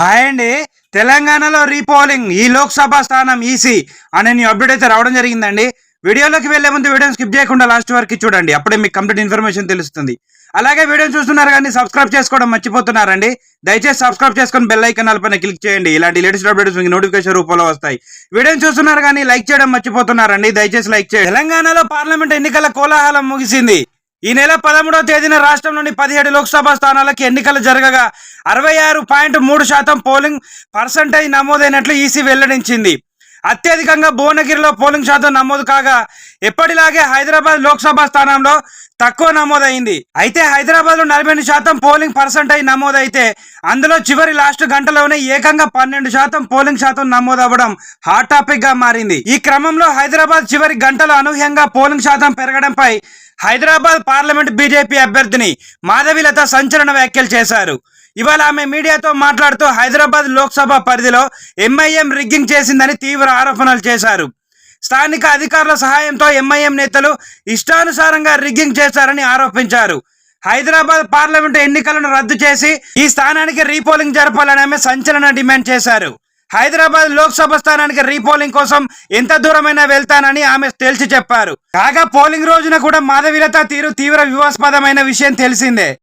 Hi అండి. తెలంగాణలో repolling ఈ లోక్సభ స్థానం ఈసీ అనే న్యూ అప్డేట్ అయితే రావడం జరిగిందండి. వీడియోలోకి వెళ్ళే ముందు వీడియోని స్కిప్ చేయకుండా లాస్ట్ వరకు చూడండి అప్పుడే మీకు కంప్లీట్ ఇన్ఫర్మేషన్ తెలుస్తుంది. అలాగే వీడియోని చూస్తున్నారు కానీ సబ్స్క్రైబ్ చేసుకోవడం మర్చిపోతున్నారండి. దయచేసి సబ్స్క్రైబ్ చేసుకొని బెల్ ఐకన్ పైన క్లిక్ చేయండి. ఇలాంటి లేటెస్ట్ అప్డేట్స్ మీకు నోటిఫికేషన్ రూపంలో వస్తాయి. వీడియోని చూస్తున్నారు కానీ లైక్ చేయడం మర్చిపోతున్నారండి. దయచేసి లైక్ చేయండి. తెలంగాణలో పార్లమెంట్ ఎన్నికల కోలాహలం ముగిసింది. ఈ నెల పదమూడవ తేదీన రాష్ట్రంలోని పదిహేడు లోక్సభ స్థానాలకు ఎన్నికలు జరగగా అరవై ఆరు పాయింట్ మూడు శాతం పోలింగ్ పర్సంటేజ్ నమోదైనట్లు ఈసీ వెల్లడించింది. అత్యధికంగా భువనగిరిలో పోలింగ్ శాతం నమోదు కాగా ఎప్పటిలాగే హైదరాబాద్ లోక్సభ స్థానంలో తక్కువ నమోదైంది. అయితే హైదరాబాద్లో నలభై ఎనిమిది శాతం పోలింగ్ పర్సంటేజ్ నమోదైతే అందులో చివరి లాస్ట్ గంటలోనే ఏకంగా పన్నెండు శాతం పోలింగ్ శాతం నమోదవ్వడం హాట్ టాపిక్గా మారింది. ఈ క్రమంలో హైదరాబాద్ చివరి గంటలో అనూహ్యంగా పోలింగ్ శాతం పెరగడంపై హైదరాబాద్ పార్లమెంట్ బీజేపీ అభ్యర్థిని మాధవిలత సంచలన వ్యాఖ్యలు చేశారు. ఇవాళ ఆమె మీడియాతో మాట్లాడుతూ హైదరాబాద్ లోక్సభ పరిధిలో ఎంఐఎం రిగ్గింగ్ చేసిందని తీవ్ర ఆరోపణలు చేశారు. స్థానిక అధికారుల సహాయంతో ఎంఐఎం నేతలు ఇష్టానుసారంగా రిగ్గింగ్ చేశారని ఆరోపించారు. హైదరాబాద్ పార్లమెంటు ఎన్నికలను రద్దు చేసి ఈ స్థానానికి రీపోలింగ్ జరపాలని ఆమె సంచలన డిమాండ్ చేశారు. హైదరాబాద్ లోక్సభ స్థానానికి రీపోలింగ్ కోసం ఎంత దూరమైనా వెళ్తానని ఆమె తేల్చి చెప్పారు. కాగా పోలింగ్ రోజున కూడా మాధవిలత తీరు తీవ్ర వివాదాస్పదమైన విషయం తెలిసిందే.